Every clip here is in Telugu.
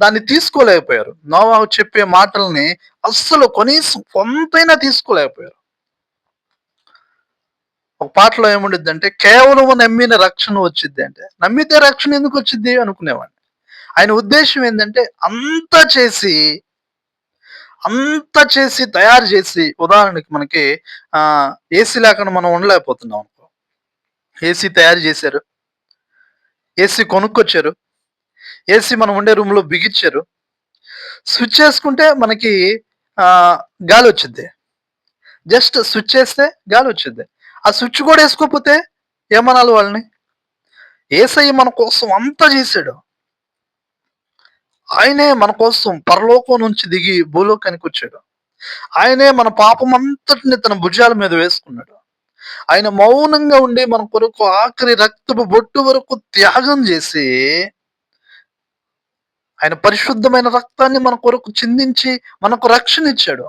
దాన్ని తీసుకోలేకపోయారు. నోవాహు చెప్పే మాటల్ని అస్సలు కనీసం కొంతైనా తీసుకోలేకపోయారు. ఒక పాటలో ఏముండిద్ది అంటే కేవలం నమ్మిన రక్షణ వచ్చింది అంటే. నమ్మితే రక్షణ ఎందుకు వచ్చింది అనుకునేవాడిని. ఆయన ఉద్దేశం ఏంటంటే అంత చేసి అంత చేసి తయారు చేసి ఉదాహరణకి మనకి ఆ ఏసీ లేకుండా మనం ఉండలేకపోతున్నాం అనుకో. ఏసీ తయారు చేశారు. ఏసీ కొనుక్కొచ్చారు. ఏసీ మనం ఉండే రూమ్లో బిగించారు. స్విచ్ చేసుకుంటే మనకి ఆ గాలి వచ్చింది జస్ట్ స్విచ్ చేస్తే గాలి వచ్చింది ఆ స్విచ్ కూడా వేసుకోకపోతే ఏమనాలి వాళ్ళని? ఏసై మన కోసం అంతా చేశాడు. ఆయనే మన కోసం పరలోకం నుంచి దిగి భూలోకానికి వచ్చాడు. ఆయనే మన పాపం అంతటిని తన భుజాల మీద వేసుకున్నాడు. ఆయన మౌనంగా ఉండి మన కొరకు ఆఖరి రక్తపు బొట్టు వరకు త్యాగం చేసి ఆయన పరిశుద్ధమైన రక్తాన్ని మన కొరకు చిందించి మనకు రక్షణ ఇచ్చాడు.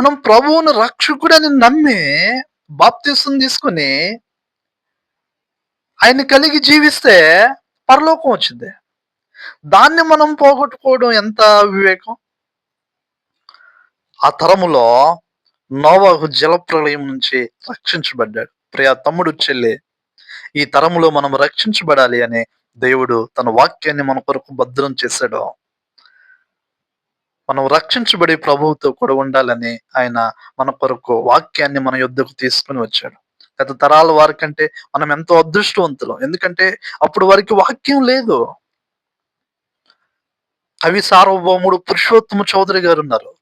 మనం ప్రభువును రక్షకుడని నమ్మి బాప్తీసం తీసుకుని ఆయన కలిగి జీవిస్తే పరలోకం వచ్చింది. దాన్ని మనం పోగొట్టుకోవడం ఎంత వివేకం? ఆ తరములో నోవాహు జలప్రలయం నుంచి రక్షించబడ్డాడు. ప్రియా తమ్ముడు చెల్లి ఈ తరములో మనం రక్షించబడాలి అని దేవుడు తన వాక్యాన్ని మన కొరకు భద్రం చేశాడు మనం రక్షించబడి ప్రభువుతో కూడా ఉండాలని ఆయన మన కొరకు వాక్యాన్ని మన యుద్ధకు తీసుకుని వచ్చాడు. గత తరాల వారి కంటే మనం ఎంతో అదృష్టవంతులం. ఎందుకంటే అప్పుడు వారికి వాక్యం లేదు. అవి సార్వభౌముడు పురుషోత్తమ చౌదరి గారు ఉన్నారు.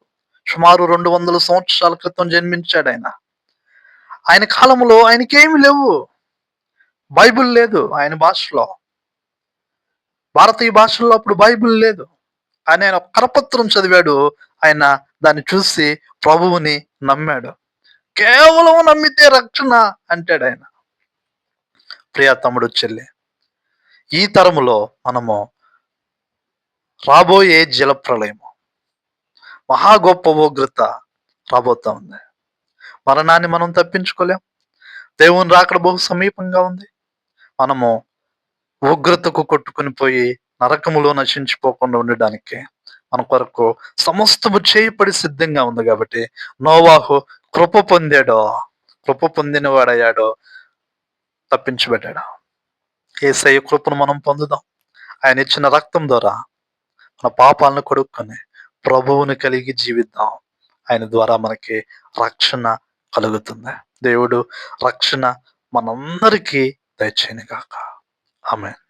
సుమారు రెండు వందల సంవత్సరాల క్రితం జన్మించాడు ఆయన. ఆయన కాలంలో ఆయనకేమి లేవు. బైబిల్ లేదు ఆయన భాషలో. భారతీయ భాషల్లో అప్పుడు బైబిల్ లేదు. ఆయన ఆయన కరపత్రం చదివాడు. ఆయన దాన్ని చూసి ప్రభువుని నమ్మాడు. కేవలం నమ్మితే రక్షణ అంటాడు ఆయన. ప్రియా తమ్ముడు చెల్లి ఈ తరములో మనము రాబోయే జలప్రలయము మహా గొప్ప ఉగ్రత రాబోతా ఉంది. మరణాన్ని మనం తప్పించుకోలేం. దేవుని రాకడ బహు సమీపంగా ఉంది. మనము ఉగ్రతకు కొట్టుకుని పోయి నరకములో నశించిపోకుండా ఉండడానికి మన కొరకు సమస్తము చేయబడి సిద్ధంగా ఉంది కాబట్టి నోవాహు కృప పొందాడో కృప పొందిన వాడయ్యాడో తప్పించబడ్డాడు. ఏసయ్య కృపను మనం పొందుదాం. ఆయన ఇచ్చిన రక్తం ద్వారా మన పాపాలను కొడుక్కొని ప్రభువుని కలిగి జీవిద్దాం. ఆయన ద్వారా మనకి రక్షణ కలుగుతుంది. దేవుడు రక్షణ మనందరికీ దయచేయని కాక Amen.